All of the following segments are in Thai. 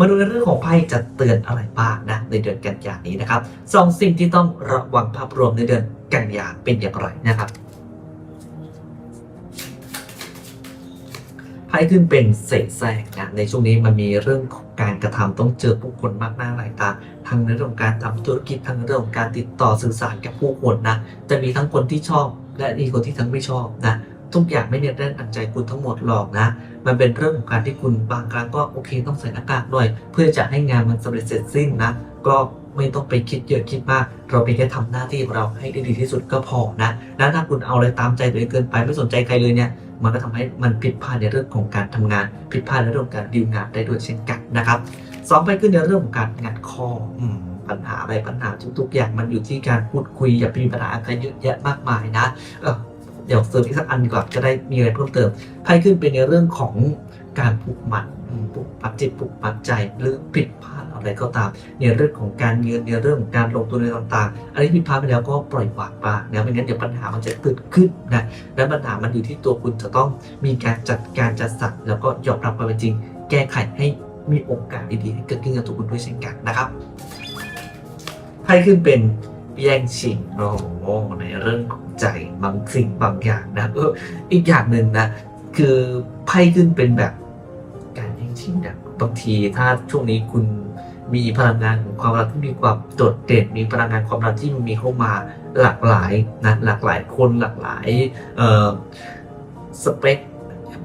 มาดูในเรื่องของไพ่จะเตือนอะไรบ้างนะในเดือนกันยายนนี้นะครับสองสิ่งที่ต้องระวังภาพรวมในเดือนกันยาเป็นอย่างไรนะครับไพ่ขึ้นเป็นเศษแทรกนะในช่วงนี้มันมีเรื่องของการกระทำต้องเจอผู้คนมากหน้าหลายตาทั้งในเรื่องของการทำธุรกิจทั้งเรื่องของการติดต่อสื่อสารกับผู้คนนะจะมีทั้งคนที่ชอบและมีคนที่ทั้งไม่ชอบนะ ทุกอย่างไม่เนี่ยได้ดังใจคุณทั้งหมดหรอกนะ มันเป็นเรื่องของการที่คุณบางครั้งก็โอเคต้องใส่หน้ากากหน่อย เพื่อจะให้งานมันสำเร็จเสร็จสิ้นนะ ก็ไม่ต้องไปคิดเยอะคิดมาก เราเพียงแค่ทำหน้าที่ของเราให้ได้ดีที่สุดก็พอนะ แล้วถ้าคุณเอาอะไรตามใจตัวเองเกินไปไม่สนใจใครเลยเนี่ย มันก็ทำให้มันผิดพลาดในเรื่องของการทำงาน ผิดพลาดในเรื่องการดีลงานได้ด้วยเช่นกันนะครับสองไปขึ้นในเรื่องของการงัดข้ออปัญหาอะไรปัญหาทุกๆ อย่างมันอยู่ที่การพูดคุยอย่าไปมีปัญหาอะไรเยอะแยะมากมายนะ เดี๋ยวเสริมอีกสักอันดีกว่อนจะได้มีอะไรเพิ่มเติมไพ่ขึ้นเป็นในเรื่องของการผูกมัดผูกมัดจิตผูกมัดใจหรือผิดพลาดอะไรก็ตาม ในเรื่องของการเงินในเรื่องของการลงทุนในต่างๆ อันนี้ผิดพลาดไปแล้วก็ปล่อยวางไปนะไม่งั้นเดี๋ยวปัญหามันจะเกิดขึ้นนะและปัญหามันอยู่ที่ตัวคุณจะต้องมีการจัดการจัดสรรแล้วก็ยอมรับความเป็นจริง แก้ไขให้มีโอกาสดีๆให้เกิดขึ้นกับตัวคุณด้วยเช่นกันนะครับไพ่ขึ้นเป็น แย่งชิงโอ้โหในเรื่องของใจบางสิ่งบางอย่างนะเอออีกอย่างหนึ่งนะ คือไพ่ขึ้นเป็นแบบการแย่งชิงนะบางทีถ้าช่วงนี้คุณมีพลังงานของความรักที่มีความโดดเด่น มีพลังงานความรักที่มันมีเข้ามาหลากหลายนะหลากหลายคนหลากหลายเอ่อสเปค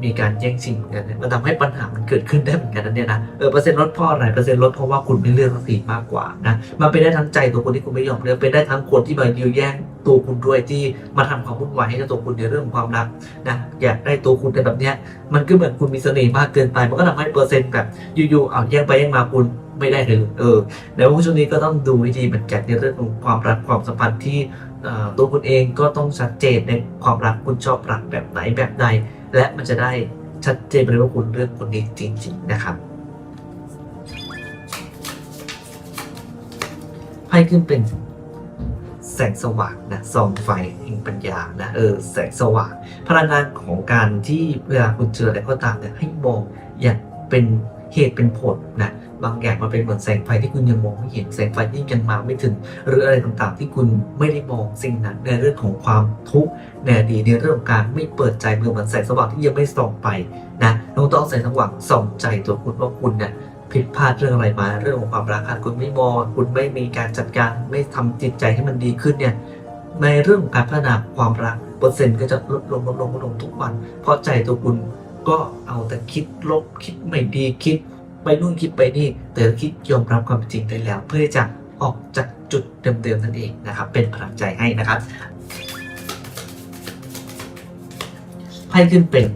มีการแย่งชิงกันมันทำให้ปัญหามันเกิดขึ้นได้เหมือนกันนะเนี่ยนะเออเปอร์เซ็นต์ลดเพราะอะไรเปอร์เซ็นต์ลดเพราะว่าคุณไม่เลือกสักทีมากกว่านะมันเป็นได้ทั้งใจตัวคนที่คุณไม่ยอมเลือกเป็นได้ทั้งคนที่มายื้อแย่งตัวคุณด้วยที่มาทำความวุ่นวายให้กับตัวคุณในเรื่องของความรักนะอยากได้ตัวคุณแต่แบบเนี้ยมันก็เหมือนคุณมีเสน่ห์มากเกินไป มันก็ทำให้เปอร์เซ็นต์แบบอยู่ๆเอาแย่งไปแย่งมาคุณไม่ได้เลยเออแล้วช่วงนี้ก็ต้องดูวิธีเหมือนกันในเรื่องของความรักความสัมพันธ์ที่ตัวคุณเองก็ต้องชัดเจนในความรักคุณชอบรักแบบไหนแบบใดและมันจะได้ชัดเจนไปเลยว่าคุณเลือกคนนี้จริง ๆ นะครับไพ่ขึ้นเป็นแสงสว่างนะส่องไฟแห่งปัญญานะเออแสงสว่าง พลังงานของการที่เวลาคุณเจออะไรก็ตามเนี่ยให้มองอย่างเป็นเหตุเป็นผลนะ บางอย่างมันเป็นเหมือนแสงไฟที่คุณยังมองไม่เห็นแสงไฟที่ยังมาไม่ถึง หรืออะไรต่างๆ ที่คุณไม่ได้มองสิ่งนั้นในเรื่องของความทุกข์ในอดีตในเรื่องของการไม่เปิดใจเมื่อเหมือนแสงสว่างที่ยังไม่ส่องไปนะน้องต้องแสงสว่างส่องใจตัวคุณว่าคุณเนี่ยผิดพลาดเรื่องอะไรมาเรื่องของความรักอะคุณไม่มองคุณไม่มีการจัดการไม่ทำจิตใจให้มันดีขึ้นเนี่ยในเรื่องของการพัฒนาความรักเปอร์เซ็นต์ก็จะลดลงลดลงลดลงทุกวัน เพราะใจตัวคุณก็เอาแต่คิดลบคิดไม่ดีคิด ไปนู่นคิดไปนี่ แต่คิดยอมรับความจริงได้แล้ว เพื่อจะออกจากจุดเดิมๆนั่นเองนะครับ เป็นพลังใจให้นะครับไพ่ขึ้นเป็น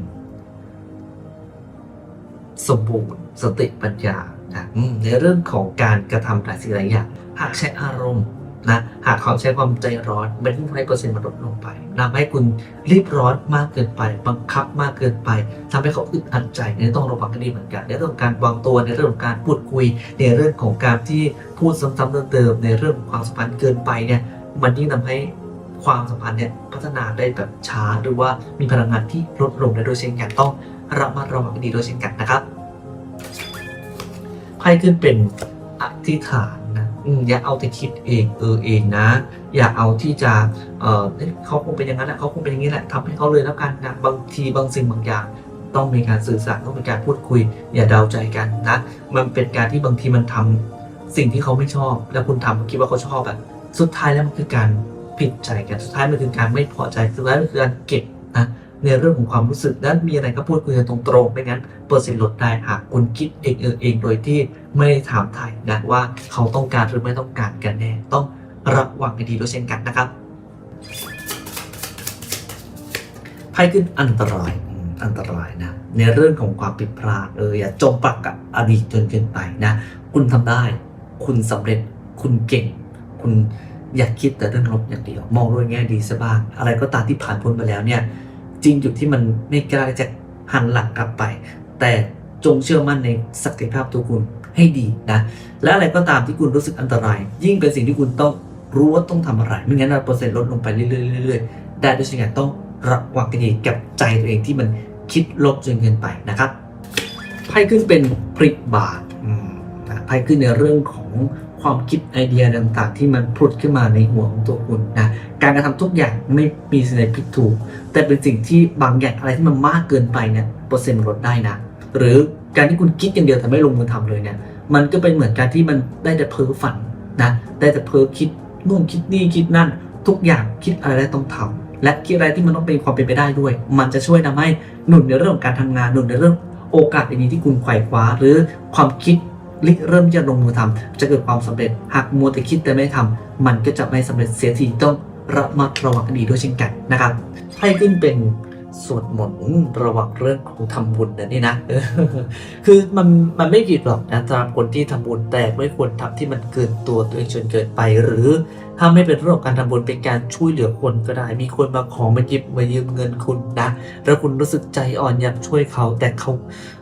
สมบูรณ์สติปัญญานะในเรื่องของการกระทำหลายสิ่งหลายอย่างหากใช้อารมณ์ นะหากเขาใช้ความใจร้อนมันทำให้เปอร์เซ็นต์มันลดลงไปทำให้คุณรีบร้อนมากเกินไป บังคับมากเกินไปทำให้เขาอึดอัดใจเนี่ต้องระวังกันดีเหมือนกันในเรื่องของการวางตัวในเรื่องของการพูดคุย ในเรื่องของการที่พูดซ้ำๆเดิมๆในเรื่องของความสัมพันธ์เกินไปเนี่ยมันยิ่งทำให้ความสัมพันธ์เนี่ยพัฒนาได้แบบช้าหรือว่ามีพลังงานที่ลดลงได้โดยเช่นกันต้องระมัดระวังดีโดยเช่นกันนะครับไพ่ขึ้นเป็นอธิษฐาน อย่าเอาแต่คิดเองเออเองนะ อย่าเอาที่จะเออเอ้ยเขาคงเป็นอย่างนั้นแหละเขาคงเป็นอย่างนี้แหละทำให้เขาเลยแล้วกันนะบางทีบางสิ่งบางอย่าง ต้องมีการสื่อสารต้องมีการพูดคุย อย่าเดาใจกันนะ มันเป็นการที่บางทีมันทำสิ่งที่เขาไม่ชอบ แล้วคุณทำคิดว่าเขาชอบอะสุดท้ายแล้วมันคือการผิดใจกันสุดท้ายมันคือการไม่พอใจสุดท้ายมันคือการเก็บ ในเรื่องของความรู้สึกนั้นมีอะไรก็พูดคุยกันตรงๆไม่งั้นเปอร์เซ็นต์ลดได้หากคุณคิดเองเออเองโดยที่ไม่ได้ถามไทยนะว่าเขาต้องการหรือไม่ต้องการกันแน่ต้องระวังกันดีด้วยเช่นกันนะครับไพ่ขึ้นอันตรายอันตรายนะในเรื่องของความผิดพลาดเอออย่าจมปักกับอดีตจนเกินไปนะคุณทำได้ คุณสำเร็จคุณเก่ง คุณอย่าคิดแต่เรื่องลบอย่างเดียว มองโดยแง่ดีซะบ้าง อะไรก็ตามที่ผ่านพ้นไปแล้วเนี่ย จริงจุดที่มันไม่กล้าจะหันหลังกลับไป แต่จงเชื่อมั่นในศักยภาพตัวคุณให้ดีนะ และอะไรก็ตามที่คุณรู้สึกอันตราย ยิ่งเป็นสิ่งที่คุณต้องรู้ว่าต้องทำอะไร ไม่งั้นเปอร์เซ็นต์ลดลงไปเรื่อยๆได้ด้วยเช่นกันต้องระวังกันดีกับใจตัวเองที่มันคิดลบจนเกินไปนะครับไพ่ขึ้นเป็นพริกบาทอืม ไพ่ขึ้นในเรื่องของความคิดไอเดียต่างๆ ที่มันพุดขึ้นมาในหัวของตัวคุณนะการกระทำทุกอย่างไม่มีสิ่งใดผิดถูก แต่เป็นสิ่งที่บางอย่างอะไรที่มันมากเกินไปเนี่ยเปอร์เซ็นต์ลดได้นะ หรือการที่คุณคิดอย่างเดียวแต่ไม่ลงมือทำเลยเนี่ยมันก็เป็นเหมือนการที่มันได้แต่เพ้อฝันนะได้แต่เพ้อคิดนู่นคิดนี่คิดนั่น ทุกอย่างคิดอะไรได้ต้องทำและคิดอะไรที่มันต้องเป็นความเป็นไปได้ด้วย มันจะช่วยทำให้หนุนในเรื่องของการทำงานหนุนในเรื่องโอกาสดีๆที่คุณไขว่คว้า หรือความคิด ริเริ่มที่จะลงมือทำจะเกิดความสำเร็จ หากมัวแต่คิดแต่ไม่ทำมันก็จะไม่สำเร็จเสียทีต้องระมัดระวังดีด้วยเช่นกันนะครับให้ขึ้นเป็น สวดมนต์ระวังเรื่องของทำบุญนะนี่นะคือมันมันไม่ผิดหรอกนะสำหรับคนที่ทำบุญแต่ไม่ควรทำที่มันเกินตัวตัวเองจนเกินไป หรือถ้าไม่เป็นเรื่องของการทำบุญเป็นการช่วยเหลือคนก็ได้ มีคนมาขอมาหยิบมายืมเงินคุณนะแล้วคุณรู้สึกใจอ่อนอยากช่วยเขาแต่เขา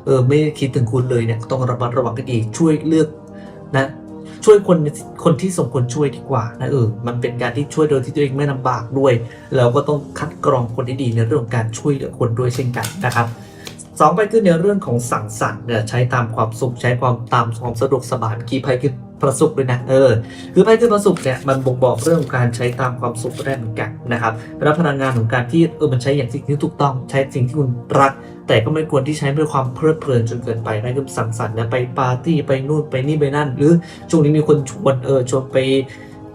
เออไม่คิดถึงคุณเลยเนี่ยต้องระมัดระวังกันอีกช่วยเลือกนะ ช่วยคนคนที่สมควรช่วยดีกว่านะเออมันเป็นการที่ช่วยโดยที่ตัวเองไม่ลำบากด้วย แล้วก็ต้องคัดกรองคนที่ดีในเรื่องของการช่วยเหลือคนด้วยเช่นกันนะครับสองไปขึ้นในเรื่องของสั่งสรรค์เนี่ยใช้ตามความสุขใช้ความตามความสะดวกสบายเมื่อกี้ไพ่คือ ประสุขเลยนะเออคือไพ่คือประสุขเนี่ยมันบ่งบอกเรื่องของการใช้ตามความสุขได้เหมือนกันนะครับแล้วพลังงานของการที่เออมันใช้อย่างสิ่งที่ถูกต้องใช้สิ่งที่คุณรัก แต่ก็ไม่ควรที่ใช้ด้วยความเพลิดเพลินจนเกินไปนั่คือสังสรรค์นะไปปาร์ตี้ไปนู่นไปนี่ไปนั่น หรือช่วงนี้มีคนชวนเออชวนไป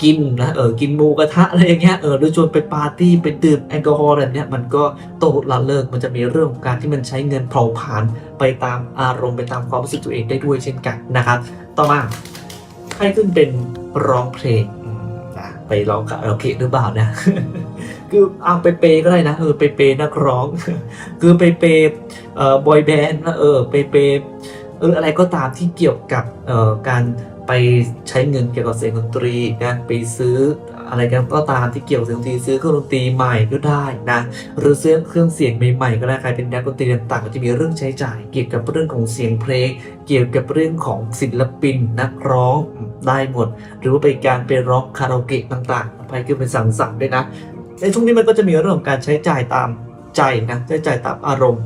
กินนะเออกินหมูกระทะอะไรอย่างเงี้ยเออหรือชวนไปปาร์ตี้ไปดื่มแอลกอฮอล์แบบเนี้ยมันก็โตละเลิกมันจะมีเรื่องของการที่มันใช้เงินเผาผลาญไปตามอารมณ์ไปตามความรู้สึกตัวเองได้ด้วยเช่นกันนะครับต่อมา ให้ขึ้นเป็นร้องเพลงอืมนะไปร้องคาราโอเกะหรือเปล่านะ คือเอาไปเปย์ก็ได้นะเออไปเปย์นักร้อง คือไปเปย์เอ่อบอยแบนด์นะเออไปเปย์เอออะไรก็ตามที่เกี่ยวกับเอ่อการไปใช้เงินเกี่ยวกับเสียงดนตรีการไปซื้อ อะไรกันก็ตามที่เกี่ยวกับเสียงดนตรีซื้อเครื่องดนตรีใหม่ก็ได้นะหรือซื้อเครื่องเสียงใหม่ๆก็ได้ใครเป็นนักดนตรีต่างๆก็จะมีเรื่องใช้จ่าย เกี่ยวกับเรื่องของเสียงเพลง เกี่ยวกับเรื่องของศิลปินนักร้องได้หมด หรือว่าไปการไปร้องคาราโอเกะต่างๆไปคือเป็นสังสรรค์ด้วยนะในช่วงนี้มันก็จะมีเรื่องของการใช้จ่ายตามใจนะใช้จ่ายตามอารมณ์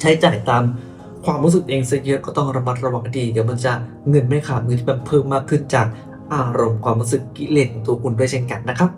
ใช้จ่ายตามความรู้สึกเองซะเยอะก็ต้องระมัดระวังดีเดี๋ยวมันจะเงินไม่ขาดมือที่มันเพิ่มมากขึ้นจาก อารมณ์ความรู้สึกกิเลสของตัวคุณด้วยเช่นกันนะครับ